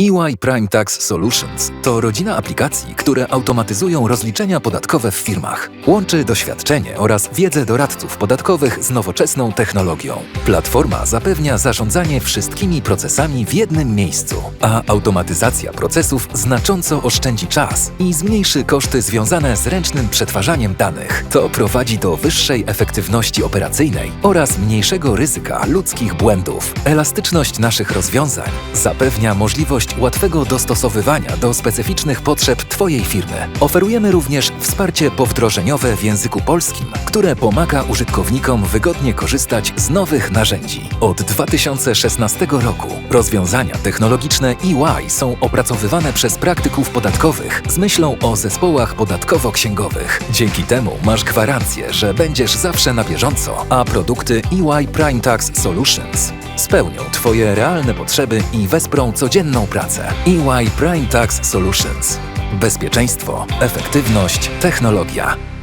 EY Prime Tax Solutions to rodzina aplikacji, które automatyzują rozliczenia podatkowe w firmach. Łączy doświadczenie oraz wiedzę doradców podatkowych z nowoczesną technologią. Platforma zapewnia zarządzanie wszystkimi procesami w jednym miejscu, a automatyzacja procesów znacząco oszczędzi czas i zmniejszy koszty związane z ręcznym przetwarzaniem danych. To prowadzi do wyższej efektywności operacyjnej oraz mniejszego ryzyka ludzkich błędów. Elastyczność naszych rozwiązań zapewnia możliwość łatwego dostosowywania do specyficznych potrzeb Twojej firmy. Oferujemy również wsparcie powdrożeniowe w języku polskim, które pomaga użytkownikom wygodnie korzystać z nowych narzędzi. Od 2016 roku rozwiązania technologiczne EY są opracowywane przez praktyków podatkowych z myślą o zespołach podatkowo-księgowych. Dzięki temu masz gwarancję, że będziesz zawsze na bieżąco, a produkty EY Prime Tax Solutions spełnią Twoje realne potrzeby i wesprą codzienną pracę. EY Prime Tax Solutions. Bezpieczeństwo, efektywność, technologia.